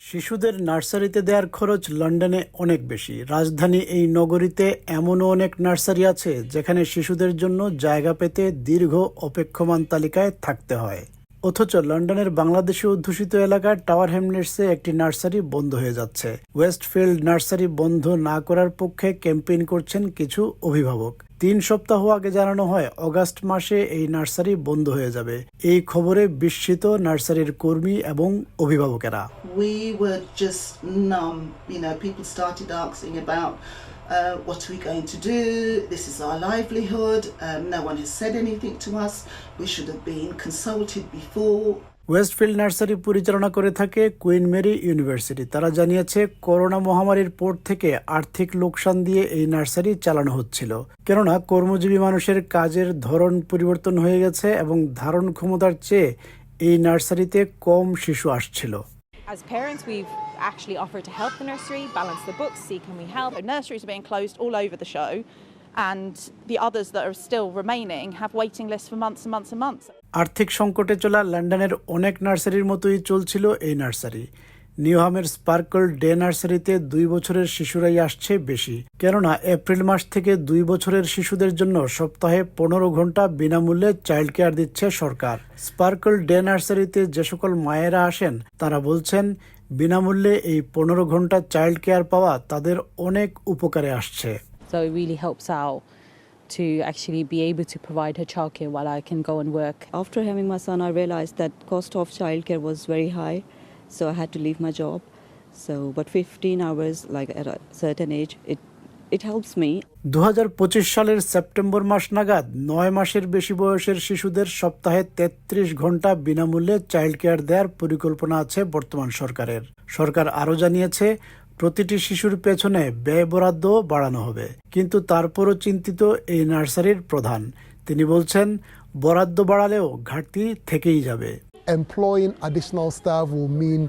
শিশুদের নার্সারিতে দেওয়ার খরচ লন্ডনে অনেক বেশি। রাজধানী এই নগরীতে এমনও অনেক নার্সারি আছে যেখানে শিশুদের জন্য জায়গা পেতে দীর্ঘ অপেক্ষমান তালিকায় থাকতে হয়। অথচ লন্ডনের বাংলাদেশি অধ্যুষিত এলাকার টাওয়ার হ্যামলেটসে একটি নার্সারি বন্ধ হয়ে যাচ্ছে। ওয়েস্টফিল্ড নার্সারি বন্ধ না করার পক্ষে ক্যাম্পেইন করছেন কিছু অভিভাবক। তিন সপ্তাহ আগে জানানো হয়, অগাস্ট মাসে এই নার্সারি বন্ধ হয়ে যাবে। এই খবরে বিস্মিত নার্সারির কর্মী এবং অভিভাবকেরা। Uh, what are we going to do? This is our livelihood. Um, no one has said anything to us. We should have been consulted before. Westfield nursery পরিচালনা করে থাকে কুইন মেরি ইউনিভার্সিটি তারা জানিয়েছে করোনা মহামারীর পর থেকে আর্থিক লোকসান দিয়ে এই নার্সারি চালানো হচ্ছিল কেননা কর্মজীবী মানুষের কাজের ধরন পরিবর্তন হয়ে গেছে এবং ধারণ ক্ষমতার চেয়ে এই নার্সারিতে কম শিশু আসছিল As parents, we've actually offered to help the nursery, balance the books, see can we help. The Nurseries are being closed all over the show, and the others that are still remaining have waiting lists for months and months and months. আর্থিক সংকটে চলা লন্ডনের অনেক নার্সারির মতোই চলছিল এই nursery নিউহামের sparkle day নার্সারিতে দুই বছরের শিশুরাই আসছে বেশি কেননা এপ্রিল মাস থেকে দুই বছরের শিশুদের জন্য সপ্তাহে পনেরো ঘণ্টা বিনামূল্যে চাইল্ড কেয়ার দিচ্ছে সরকার স্পার্কল ডে নার্সারিতে যে সকল মায়েরা আসেন তারা বলছেন বিনামূল্যে এই পনেরো ঘন্টা চাইল্ড কেয়ার পাওয়া তাদের অনেক উপকারে আসছে So it really helps out to actually be able to provide her childcare while I can go and work. After having my son, I realized that cost of childcare was very high, so I had to leave my job. So, but 15 hours, like at a certain age, it it helps me. দু হাজার পঁচিশ সালের September মাস নাগাদ নয় মাসের বেশি বয়সের শিশুদের সপ্তাহে ৩৩ ঘণ্টা বিনামূল্যে চাইল্ড কেয়ার দেওয়ার পরিকল্পনা আছে বর্তমান সরকারের। সরকার আরও জানিয়েছে প্রতিটি শিশুর পেছনে ব্যয় বরাদ্দ বাড়ানো হবে। কিন্তু তারপরও চিন্তিত এই নার্সারির প্রধান। তিনি বলছেন বরাদ্দ বাড়ালেও ঘাটতি থেকেই যাবে। Employing additional staff will mean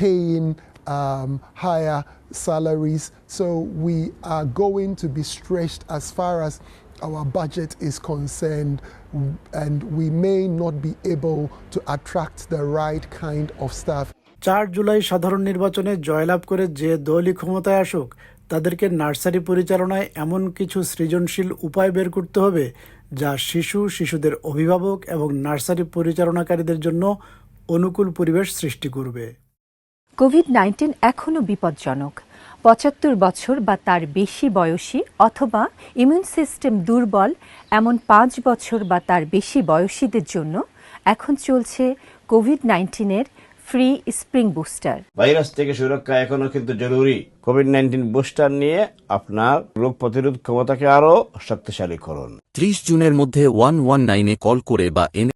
paying um, higher salaries. So we are going to be stretched as far as our budget is concerned, and we may not be able to attract the right kind of staff. চার জুলাই সাধারণ নির্বাচনে জয়লাভ করে যে দলই ক্ষমতায় আসুক তাদেরকে নার্সারি পরিচালনায় এমন কিছু সৃজনশীল উপায় বের করতে হবে যা শিশু শিশুদের অভিভাবক এবং নার্সারি পরিচালনাকারীদের জন্য অনুকূল পরিবেশ সৃষ্টি করবে কোভিড নাইন্টিন এখনও বিপজ্জনক। পঁচাত্তর বছর বা তার বেশি বয়সী অথবা ইমিউন সিস্টেম দুর্বল এমন পাঁচ বছর বা তার বেশি বয়সীদের জন্য এখন চলছে কোভিড নাইন্টিনের ফ্রি স্প্রিং বুস্টার ভাইরাস থেকে সুরক্ষা এখনও কিন্তু জরুরি। কোভিড নাইন্টিন বুস্টার নিয়ে আপনার রোগ প্রতিরোধ ক্ষমতাকে আরও শক্তিশালী করুন। ত্রিশ জুনের মধ্যে ওয়ান ওয়ান নাইনে কল করে বা এন